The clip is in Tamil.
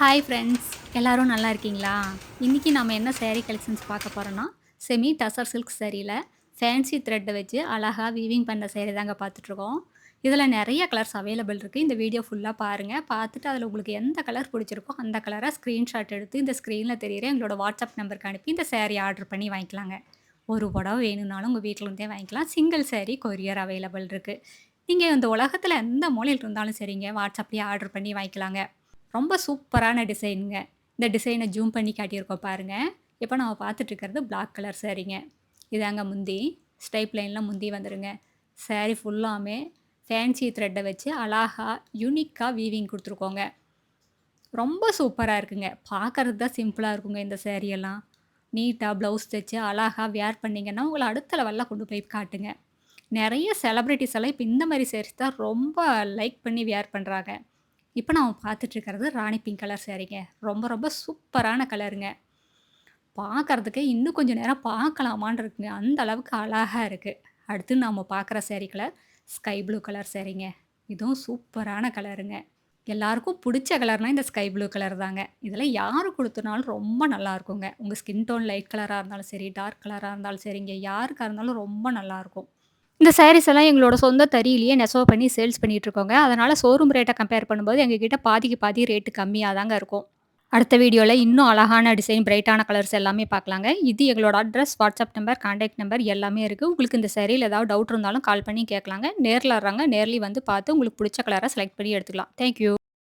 ஹாய் ஃப்ரெண்ட்ஸ் எல்லோரும் நல்லா இருக்கீங்களா? இன்றைக்கி நம்ம என்ன சேரீ கலெக்ஷன்ஸ் பார்க்க போகிறோன்னா செமி டசர் சில்க் சேரீயில் ஃபேன்சி த்ரெட்டை வச்சு அழகாக வீவிங் பண்ண சேரீ தாங்க பார்த்துட்ருக்கோம் இதில் நிறைய கலர்ஸ் அவைலபிள் இருக்குது இந்த வீடியோ ஃபுல்லாக பாருங்கள் பார்த்துட்டு அதில் உங்களுக்கு எந்த கலர் பிடிச்சிருக்கோ அந்த கலரை ஸ்க்ரீன்ஷாட் எடுத்து இந்த ஸ்க்ரீனில் தெரியுற எங்களோட வாட்ஸ்அப் நம்பருக்கு அனுப்பி இந்த சேரீ ஆர்டர் பண்ணி வாங்கிக்கலாங்க. ஒரு புடவை வேணும்னாலும் உங்கள் வீட்டிலருந்தே வாங்கிக்கலாம். சிங்கிள் சேரீ கொரியர் அவைலபிள் இருக்குது நீங்கள் இந்த உலகத்தில் எந்த மூலையில் இருந்தாலும் சரிங்க. வாட்ஸ்அப்லேயே ஆர்டர் பண்ணி வாங்கிக்கலாங்க. ரொம்ப சூப்பரான டிசைனுங்க. இந்த டிசைனை ஜூம் பண்ணி காட்டியிருக்கோம் பாருங்கள் இப்போ நம்ம பார்த்துட்ருக்கிறது பிளாக் கலர் சேரீங்க இதாங்க முந்தி. ஸ்டைப் லைனில் முந்தி வந்துடுங்க saree ஃபுல்லாமே ஃபேன்சி த்ரெட்டை வச்சு அழகா யூனிக்காக வீவிங் கொடுத்துருக்கோங்க. ரொம்ப சூப்பராக இருக்குங்க. பார்க்கறது தான் சிம்பிளாக இருக்குங்க இந்த சேரீயெல்லாம் நீட்டாக ப்ளவுஸ் தைச்சு அழகாக வேர் பண்ணிங்கன்னா உங்களை அடுத்த லெவலில் கொண்டு போய் காட்டுங்க. நிறைய செலப்ரிட்டிஸ் எல்லாம் இப்போ இந்த மாதிரி சேரீஸ் தான் ரொம்ப லைக் பண்ணி வேர் பண்ணுறாங்க இப்போ நான் பார்த்துட்ருக்கிறது ராணி பிங்க் கலர் சேரீங்க ரொம்ப ரொம்ப சூப்பரான கலருங்க பார்க்கறதுக்கு இன்னும் கொஞ்சம் நேரம் பார்க்கலாமான்னு இருக்குங்க அந்த அளவுக்கு அழகாக இருக்குது அடுத்து நம்ம பார்க்குற sari colour sky blue colour சேரீங்க இதுவும் சூப்பரான கலருங்க எல்லாருக்கும் பிடிச்ச கலர்னால் இந்த ஸ்கை ப்ளூ கலர் தாங்க. இதில் யார் கொடுத்தனாலும் ரொம்ப நல்லா இருக்குங்க உங்கள் ஸ்கின் டோன் லைட் கலராக இருந்தாலும் சரி டார்க் கலராக இருந்தாலும் சரிங்க. யாருக்காக இருந்தாலும் ரொம்ப நல்லாயிருக்கும் இந்த சாரீஸ் எல்லாம் எங்களோட சொந்த தறியிலேயே நெசவு பண்ணி சேல்ஸ் பண்ணிட்டு இருக்கோங்க. அதனால் ஷோரூம் ரேட்டை கம்பேர் பண்ணும்போது எங்ககிட்ட பாதிக்கு பாதி ரேட்டு கம்மியாக தாங்க இருக்கும். அடுத்த வீடியோவில் இன்னும் அழகான டிசைன் பிரைட்டான கலர்ஸ் எல்லாமே பார்க்கலாங்க. இது எங்களோட address WhatsApp number contact number எல்லாமே இருக்குது உங்களுக்கு இந்த சரியில் ஏதாவது டவுட் இருந்தாலும் கால் பண்ணி கேட்கலாங்க. நேரில் வர்றாங்க நேர்லி வந்து பார்த்து உங்களுக்கு பிடிச்ச கலரை செலக்ட் பண்ணி எடுத்துக்கலாம். தேங்க்யூ